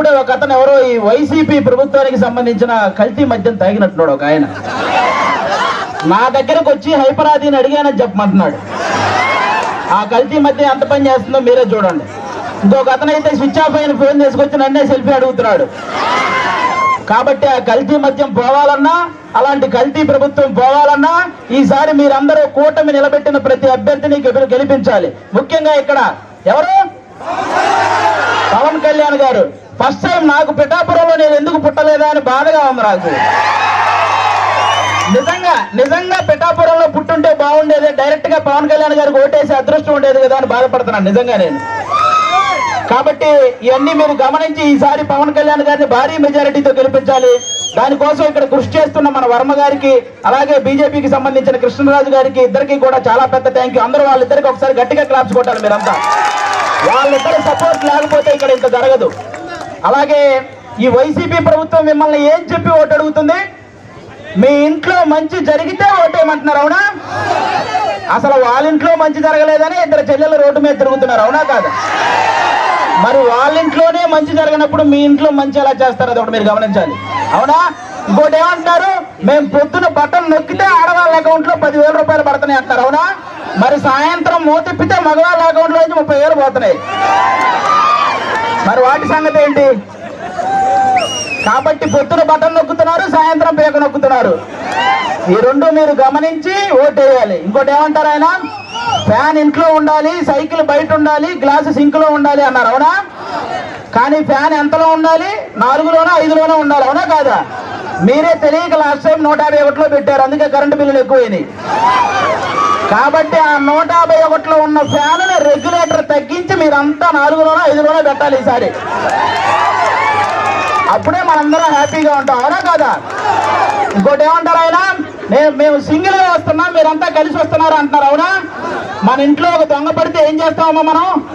అప్పుడే ఒక అతను ఎవరో ఈ వైసీపీ ప్రభుత్వానికి సంబంధించిన కల్తీ మద్యం తాగినట్టున్నాడు ఒక ఆయన. నా దగ్గరకు వచ్చి హైపరాదిని అడిగానని చెప్పమంటున్నాడు. ఆ కల్తీ మధ్య ఎంత పని చేస్తుందో మీరే చూడండి. ఇంకొక అతను అయితే స్విచ్ ఆఫ్ అయిన ఫోన్ తీసుకొచ్చి నన్నే సెల్ఫీ అడుగుతున్నాడు. కాబట్టి ఆ కల్తీ మద్యం పోవాలన్నా అలాంటి కల్తీ ప్రభుత్వం పోవాలన్నా ఈసారి మీరందరూ కూటమి నిలబెట్టిన ప్రతి అభ్యర్థిని గెలిపించాలి. ముఖ్యంగా ఇక్కడ ఎవరు? పవన్ కళ్యాణ్ గారు. ఫస్ట్ టైం నాకు పిఠాపురంలో నేను ఎందుకు పుట్టలేదా అని బాధగా ఉంది నాకు. నిజంగా నిజంగా పిఠాపురంలో పుట్టుంటే బాగుండేది డైరెక్ట్గా పవన్ కళ్యాణ్ గారికి ఓటేసి అదృష్టం ఉండేది కదా అని బాధపడుతున్నాను నిజంగా నేను. కాబట్టి ఇవన్నీ మీరు గమనించి ఈసారి పవన్ కళ్యాణ్ గారిని భారీ మెజారిటీతో గెలిపించాలి. దానికోసం ఇక్కడ కృషి చేస్తున్న మన వర్మ గారికి అలాగే బీజేపీకి సంబంధించిన కృష్ణరాజు గారికి ఇద్దరికి కూడా చాలా పెద్ద థ్యాంక్ యూ అందరూ వాళ్ళిద్దరికి ఒకసారి గట్టిగా క్లాప్స్ కొట్టాలి మీరంతా. వాళ్ళిద్దరు సపోర్ట్ లేకపోతే ఇక్కడ ఇంత జరగదు. అలాగే ఈ వైసీపీ ప్రభుత్వం మిమ్మల్ని ఏం చెప్పి ఓటు అడుగుతుంది? మీ ఇంట్లో మంచి జరిగితే ఓటేయమంటున్నారు అవునా? అసలు వాళ్ళ ఇంట్లో మంచి జరగలేదని ఇద్దరు చెల్లెలు రోడ్డు మీద తిరుగుతున్నారు అవునా కాదు? మరి వాళ్ళ ఇంట్లోనే మంచి జరిగినప్పుడు మీ ఇంట్లో మంచి ఎలా చేస్తారు? అది ఒకటి మీరు గమనించాలి అవునా? ఇంకోటి ఏమంటున్నారు? మేము పొద్దున బటన్ నొక్కితే ఆడవాళ్ళ అకౌంట్లో పదివేల రూపాయలు పడుతున్నాయి అంటారు అవునా? మరి సాయంత్రం మోతిప్పితే మగవాళ్ళ అకౌంట్లో నుంచి ముప్పై వేలు పోతున్నాయి. మరి వాటి సంగతి ఏంటి? కాబట్టి పొద్దున బటన్ నొక్కుతున్నారు సాయంత్రం పేక నొక్కుతున్నారు. ఈ రెండు మీరు గమనించి ఓటేయాలి. ఇంకోటి ఏమంటారు ఆయన? ఫ్యాన్ ఇంట్లో ఉండాలి సైకిల్ బయట ఉండాలి గ్లాసు సింక్లో ఉండాలి అన్నారు అవునా? కానీ ఫ్యాన్ ఎంతలో ఉండాలి? నాలుగులోనో ఐదులోనో ఉండాలి అవునా కాదా? మీరే తెలియక లాస్ట్ టైం నూట యాభై ఒకటిలో పెట్టారు అందుకే కరెంటు బిల్లులు ఎక్కువైనాయి. కాబట్టి ఆ నూట యాభై ఒకటిలో ఉన్న ఫ్యాన్ రెగ్యులేటర్ తగ్గించి మీరంతా నాలుగులోనో ఐదులోనో పెట్టాలి ఈసారి. అప్పుడే మనందరం హ్యాపీగా ఉంటాం. అవునా కదా? ఇంకోటి ఏమంటారు ఆయన? నేను మేము సింగిల్గా వస్తున్నాం మీరంతా కలిసి వస్తున్నారు అంటున్నారు. అవునా? మన ఇంట్లో ఒక దొంగ పడితే ఏం చేస్తామమ్మా మనం?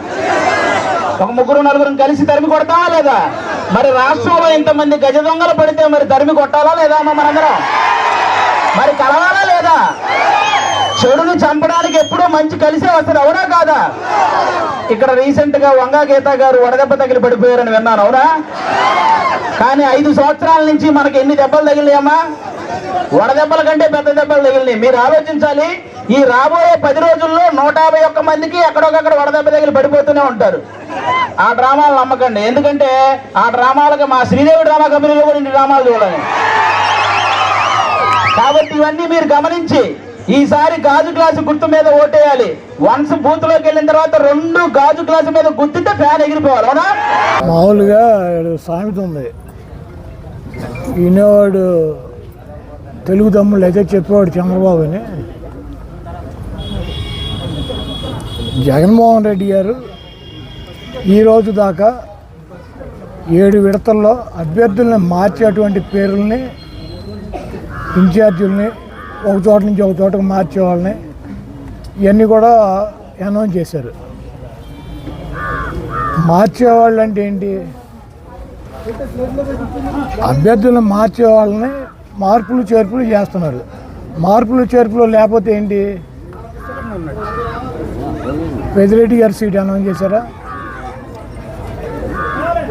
ఒక ముగ్గురు నలుగురు కలిసి తరిమి కొడతామా లేదా? మరి రాష్ట్రంలో ఇంతమంది గజ దొంగలు పడితే మరి తరిమి కొట్టాలా లేదా అమ్మా మనందరం? మరి కలవాలి? చెడుని చంపడానికి ఎప్పుడూ మంచి కలిసే వస్తారు అవునా కాదా? ఇక్కడ రీసెంట్గా వంగా గీత గారు వడదెబ్బ తగిలి పడిపోయారని విన్నాను అవునా? కానీ ఐదు సంవత్సరాల నుంచి మనకి ఎన్ని దెబ్బలు తగిలినాయమ్మా వడదెబ్బల కంటే పెద్ద దెబ్బలు తగిలినాయి. మీరు ఆలోచించాలి ఈ రాబోయే పది రోజుల్లో నూట యాభై ఒక్క మందికి ఎక్కడొకక్కడ వడదెబ్బ తగిలి పడిపోతూనే ఉంటారు. ఆ డ్రామాలు నమ్మకండి. ఎందుకంటే ఆ డ్రామాలకు మా శ్రీదేవి డ్రామా కంపెనీలో కూడా ఇన్ని డ్రామాలు చూడాలి. కాబట్టి ఇవన్నీ మీరు గమనించి ఈసారి గాజు గ్లాసు గుర్తు మీద ఓటేయాలి. వన్స్ బూత్లోకి వెళ్ళిన తర్వాత రెండు గాజు గ్లాసు మీద గుర్తుంటే ఫ్యాన్ ఎగిరిపోవాలి అవునా? మామూలుగా సామెత ఉంది. వినేవాడు తెలుగు తమ్ముళ్ళు అయితే చెప్పేవాడు చంద్రబాబు అని జగన్మోహన్ రెడ్డి గారు ఈ రోజు దాకా ఏడు విడతల్లో అభ్యర్థుల్ని మార్చేటువంటి పేర్లని ఇన్ఛార్జీలని ఒక చోట నుంచి ఒక చోటకు మార్చే వాళ్ళని ఇవన్నీ కూడా అనౌన్స్ చేశారు. మార్చేవాళ్ళు అంటే ఏంటి? అభ్యర్థులను మార్చే వాళ్ళని మార్పులు చేర్పులు చేస్తున్నారు. మార్పులు చేర్పులు లేకపోతే ఏంటి? పెదిరెడ్డి గారి సీట్ అనౌన్స్ చేశారా?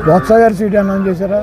బొత్స గారి సీట్ అనౌన్స్ చేశారా?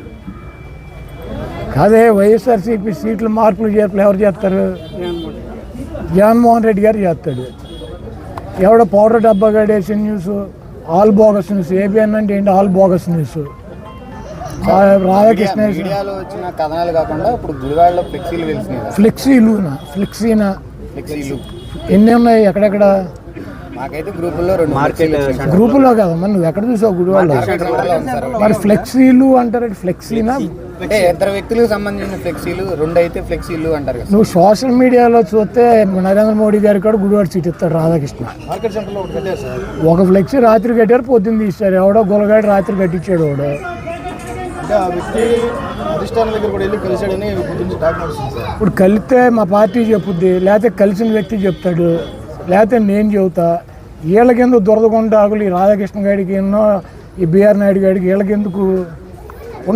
కాదే వైఎస్ఆర్సీపీ సీట్లు మార్పులు చేర్పులు ఎవరు చేస్తారు? జగన్మోహన్ రెడ్డి గారు చేస్తాడు. ఎవడ పౌడర్ డబ్బా గడేసిన news all bogus news ABN అంటే ఏంటి? All bogus news. రాధాకృష్ణ వచ్చిన కథనాలు కాకుండా ఇప్పుడు గుడివాడలో ఫ్లెక్సీలు ఫ్లెక్సీనా? ఫ్లెక్సీలు. ఎన్ని ఉన్నాయి ఎక్కడెక్కడ. గ్రూపులో కదా మరి నువ్వు ఎక్కడ చూసావు గుడివాళ్ళు. మరి ఫ్లెక్సీలు అంటారు ఫ్లెక్సీనా? అంటే ఇద్దరు వ్యక్తులకు సంబంధించిన ఫ్లెక్సీలు రెండు అయితే ఫ్లెక్సీలు అంటారు కదా. నువ్వు సోషల్ మీడియాలో చూస్తే నరేంద్ర మోడీ గారి కూడా గుడివాడ సీట్ ఇస్తాడు రాధాకృష్ణ. మార్కెట్ సెంటర్లో ఒకటి కట్టారు సార్. ఒక ఫ్లెక్సీ రాత్రి కట్టారు పొద్దున్న తీశారు ఎవడో గులగాడి రాత్రి కట్టించాడు వాడు. అంటే ఆ వ్యక్తి అధిష్టానం దగ్గర కూడా వెళ్ళి కలిశాడని గురించి డాక్యుమెంట్స్ సార్. ఇప్పుడు కలిస్తే మా పార్టీ చెప్పుద్ది లేకపోతే కలిసిన వ్యక్తి చెప్తాడు లేకపోతే నేను చెబుతా. వీళ్ళకెందుకు దురదగుండాకులు ఈ రాధాకృష్ణ గారికి ఎన్నో ఈ బిఆర్ నాయుడు గారికి వీళ్ళకెందుకు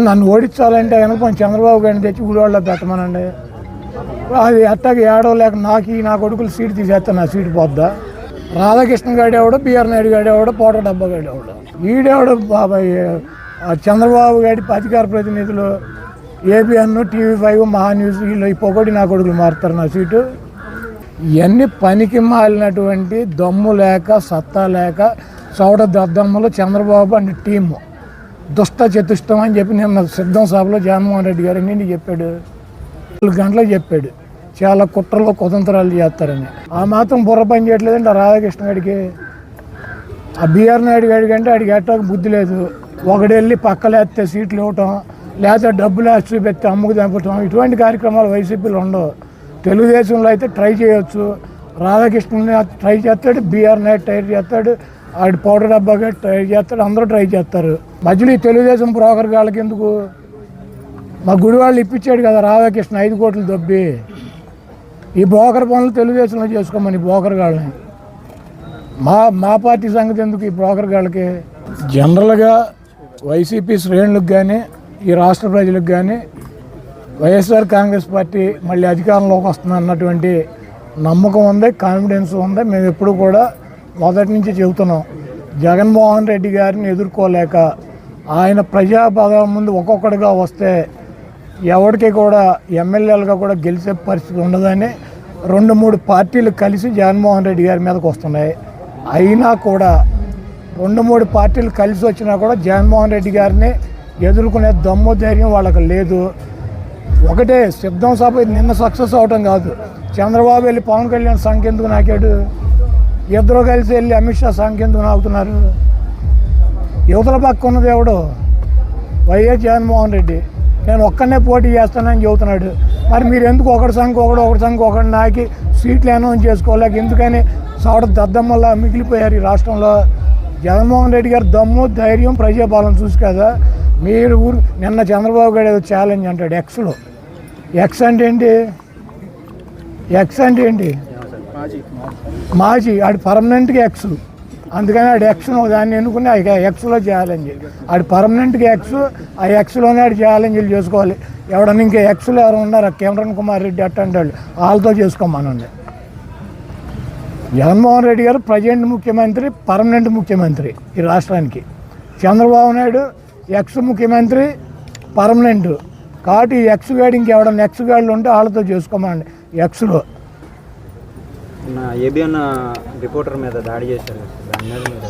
నన్ను ఓడించాలంటే కనుక కొంచెం చంద్రబాబు గారిని తెచ్చి గుడివాడలో పెట్టమనండి. అది అట్టాకి ఏడో లేక నాకు ఈ నా కొడుకులు సీట్ తీసేస్తే నా సీటు పోద్దా? రాధాకృష్ణ గారి ఎవడో బిఆర్ నాయుడు గాడు ఎవడో పోట డబ్బా గాడు ఎవడో ఈడేవాడు బాబాయ్ ఆ చంద్రబాబు గారి అధికార ప్రతినిధులు ABN TV five Maha news వీళ్ళు ఈ నా కొడుకులు మారుతారు నా సీటు. ఇవన్నీ పనికి మాలినటువంటి దమ్ము లేక సత్తా లేక చౌడ దద్దమ్మలు చంద్రబాబు అండ్ టీము. దుష్ట చతుష్టం అని చెప్పి నిన్న సిద్ధం సభలో జగన్మోహన్ రెడ్డి గారు ఎన్ని చెప్పాడు. నాలుగు గంటలకు చెప్పాడు. చాలా కుట్రలో కుతంత్రాలు చేస్తారని. ఆ మాత్రం బుర్ర పని చేయట్లేదండి ఆ రాధాకృష్ణ గారికి. ఆ బీఆర్ నాయుడు గారికి అంటే ఆడికి ఎట్టాక బుద్ధి లేదు. ఒకడెళ్ళి పక్కలేస్తే సీట్లు ఇవ్వటం లేకపోతే డబ్బులు వేసి చూపెట్టి అమ్ముకు దంపటం ఇటువంటి కార్యక్రమాలు వైసీపీలో ఉండవు. తెలుగుదేశంలో అయితే ట్రై చేయొచ్చు. రాధాకృష్ణని ట్రై చేస్తాడు బీఆర్ నాయుడు ట్రై చేస్తాడు. ఆడి పౌడర్ డబ్బాగా ట్రై చేస్తాడు అందరూ ట్రై చేస్తారు. మధ్యలో ఈ తెలుగుదేశం బ్రోకర్ వాళ్ళకి ఎందుకు? మా గుడి వాళ్ళు ఇప్పించాడు కదా రాధాకృష్ణ ఐదు కోట్లు దొబ్బి. ఈ బ్రోకర్ పనులు తెలుగుదేశంలో చేసుకోమని బ్రోకర్ వాళ్ళని మా మా పార్టీ సంగతి ఎందుకు ఈ బ్రోకర్ వాళ్ళకి జనరల్గా వైసీపీ శ్రేణులకు కానీ ఈ రాష్ట్ర ప్రజలకు కానీ వైఎస్ఆర్ కాంగ్రెస్ పార్టీ మళ్ళీ అధికారంలోకి వస్తుంది అన్నటువంటి నమ్మకం ఉంది కాన్ఫిడెన్స్ ఉంది. మేము ఎప్పుడు కూడా మొదటి నుంచి చెబుతున్నాం. జగన్మోహన్ రెడ్డి గారిని ఎదుర్కోలేక ఆయన ప్రజాపదం ముందు ఒక్కొక్కడిగా వస్తే ఎవరికి కూడా ఎమ్మెల్యేలుగా కూడా గెలిచే పరిస్థితి ఉండదని రెండు మూడు పార్టీలు కలిసి జగన్మోహన్ రెడ్డి గారి మీదకి వస్తున్నాయి. అయినా కూడా రెండు మూడు పార్టీలు కలిసి వచ్చినా కూడా జగన్మోహన్ రెడ్డి గారిని ఎదుర్కొనే దమ్ము ధైర్యం వాళ్ళకి లేదు. ఒకటే సిద్ధం సభ నిన్న సక్సెస్ అవటం కాదు. చంద్రబాబు వెళ్ళి పవన్ కళ్యాణ్ సంఖ్య ఎందుకు నాకేడు? ఇద్దరు కలిసి వెళ్ళి అమిత్ షా సంఖ్య ఎందుకు యువతల పక్క ఉన్నది ఎవడు వైఎస్ జగన్మోహన్ రెడ్డి. నేను ఒక్కనే పోటీ చేస్తానని చెబుతున్నాడు. మరి మీరు ఎందుకు ఒకటి సంఘం ఒకడు ఒకటి సంఘం ఒకటి నాకి సీట్లు అనౌన్స్ చేసుకోలేక ఎందుకని సౌడ దద్దమ్మల్లా మిగిలిపోయారు ఈ రాష్ట్రంలో? జగన్మోహన్ రెడ్డి గారు దమ్ము ధైర్యం ప్రజాపాలన చూసి కదా మీరు ఊరు నిన్న చంద్రబాబు గారు ఏదో ఛాలెంజ్ అంటాడు. ఎక్స్లో ఎక్స్ అంటే ఏంటి? ఎక్స్ అంటే ఏంటి? మాజీ ఆడు పర్మనెంట్గా ఎక్స్ అందుకని ఆడు ఎక్స్ దాన్ని ఎన్నుకుని ఆ ఎక్స్లో ఛాలెంజ్ ఆడు పర్మనెంట్గా ఎక్స్ ఆ ఎక్స్లోనే ఆడు ఛాలెంజ్లు చేసుకోవాలి. ఎవడన్నా ఇంకా ఎక్స్లో ఎవరు ఉన్నారు? కేమరణ్ కుమార్ రెడ్డి అట్టంటే వాళ్ళు వాళ్ళతో చేసుకోమనండి. జగన్మోహన్ రెడ్డి గారు ప్రజెంట్ ముఖ్యమంత్రి పర్మనెంట్ ముఖ్యమంత్రి ఈ రాష్ట్రానికి. చంద్రబాబు నాయుడు ఎక్స్ ముఖ్యమంత్రి పర్మనెంట్ కాబట్టి ఈ ఎక్స్ గాడి ఇంకెవడన్నా ఎక్స్ గాడులు ఉంటే వాళ్ళతో చేసుకోమండి ఎక్స్లో నా ఏబిఎన్ రిపోర్టర్ మీద దాడి చేశారు దాని మీద మీరు?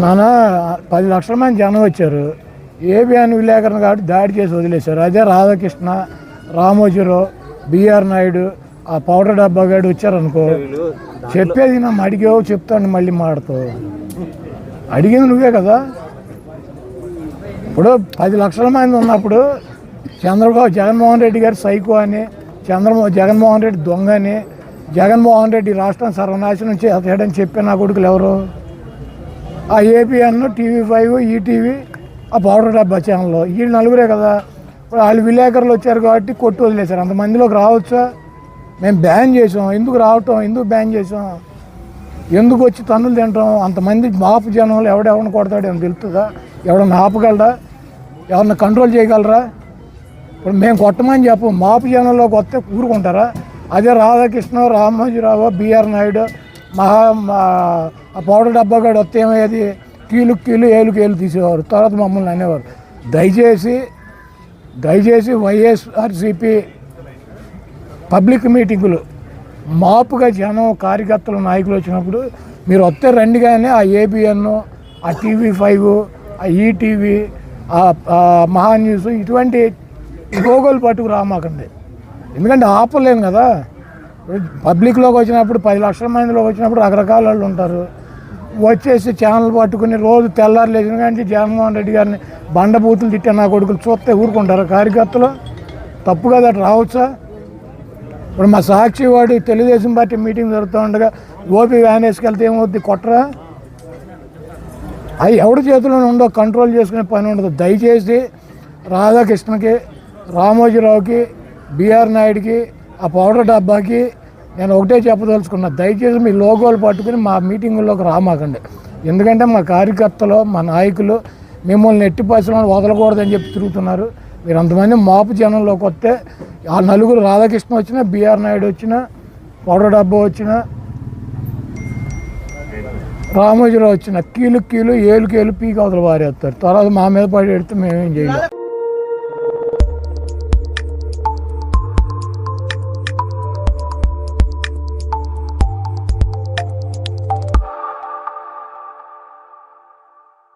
నాన్న పది లక్షల మంది జనం వచ్చారు. ఏబిఎన్ విలేకరణ కాబట్టి దాడి చేసి వదిలేశారు. అదే రాధాకృష్ణ రామోజీరావు బిఆర్ నాయుడు ఆ పౌడర్ డబ్బా గాడు వచ్చారనుకో చెప్పేది నా అడిగావు చెప్తాను మళ్ళీ మాడతావు అడిగింది నువ్వే కదా? ఇప్పుడు పది లక్షల మంది ఉన్నప్పుడు చంద్రబాబు జగన్మోహన్ రెడ్డి గారు సైకో అని చంద్రమో జగన్మోహన్ రెడ్డి దొంగ అని జగన్మోహన్ రెడ్డి రాష్ట్రం సర్వనాశనం చేస్తాడని చెప్పి నా కొడుకులు ఎవరు? ఆ ఏపీఎన్ టీవీ ఫైవ్ ఈటీవీ ఆ పౌడర్ డబ్బా ఛానల్ వీళ్ళు నలుగురే కదా. ఇప్పుడు వాళ్ళు విలేకరులు వచ్చారు కాబట్టి కొట్టు వదిలేశారు. అంతమందిలోకి రావచ్చా? మేము బ్యాన్ చేసాం ఎందుకు రావటం? ఎందుకు బ్యాన్ చేసాం ఎందుకు వచ్చి తన్నులు తింటాం? అంతమంది మాపు జనంలో ఎవడెవరిని కొడతాడు ఏమో తెలుస్తుందా? ఎవడన్నా ఆపగలరా ఎవరన్నా కంట్రోల్ చేయగలరా? ఇప్పుడు మేము కొట్టమని చెప్పు. మాపు జనంలోకి వస్తే ఊరుకుంటారా? అదే రాధాకృష్ణ రామోజీరావు బిఆర్ నాయుడు మహా మా- డబ్బా గడు వస్తే ఏమయ్యేది? కీలు కీలు ఏలుకి ఏలు తీసేవారు. తర్వాత మమ్మల్ని అనేవారు. దయచేసి దయచేసి వైఎస్ఆర్సిపి పబ్లిక్ మీటింగులు. మాపుగా జనం కార్యకర్తలు నాయకులు వచ్చినప్పుడు మీరు వస్తే రండి కానీ ఆ ఏబిఎన్ ఆ టీవీ ఫైవ్ ఆ ఈటీవీ మహా న్యూస్ ఇటువంటి గోగోలు పట్టుకు రామాకండి. ఎందుకంటే ఆపలేము కదా? పబ్లిక్లోకి వచ్చినప్పుడు పది లక్షల మందిలోకి వచ్చినప్పుడు రకరకాల వాళ్ళు ఉంటారు. వచ్చేసి ఛానల్ పట్టుకుని రోజు తెల్లారు లేచిన కానీ జగన్మోహన్ రెడ్డి గారిని బండబూతులు తిట్టే నా కొడుకులు చూస్తే ఊరుకుంటారు కార్యకర్తలు? తప్పు కదా రావచ్చా? ఇప్పుడు మా సాక్షి వాడు తెలుగుదేశం పార్టీ మీటింగ్ జరుగుతూ ఉండగా ఓపీ వ్యాన్ వేసుకెళ్తే ఏమవుద్ది? కొట్టరా? అవి ఎవడి చేతిలో ఉండో కంట్రోల్ చేసుకునే పని ఉండదు. దయచేసి రాధాకృష్ణకి రామోజీరావుకి బీఆర్ నాయుడికి ఆ పౌడర్ డబ్బాకి నేను ఒకటే చెప్పదలుచుకున్నా దయచేసి మీ లోగోలు పట్టుకుని మా మీటింగుల్లోకి రామాకండి. ఎందుకంటే మా కార్యకర్తలు మా నాయకులు మిమ్మల్ని ఎట్టి పరిశ్రమలు వదలకూడదని చెప్పి తిరుగుతున్నారు. మీరు అంతమంది మాపు జనంలోకి వస్తే ఆ నలుగురు రాధాకృష్ణ వచ్చిన బీఆర్ నాయుడు వచ్చిన పౌడర్ డబ్బా వచ్చిన రామోజీరావు వచ్చిన కీలు కీలు ఏలు కేలు పీకి అవతల వారేస్తారు. తర్వాత మా మీద పడి పెడితే మేమేం చేయలేం.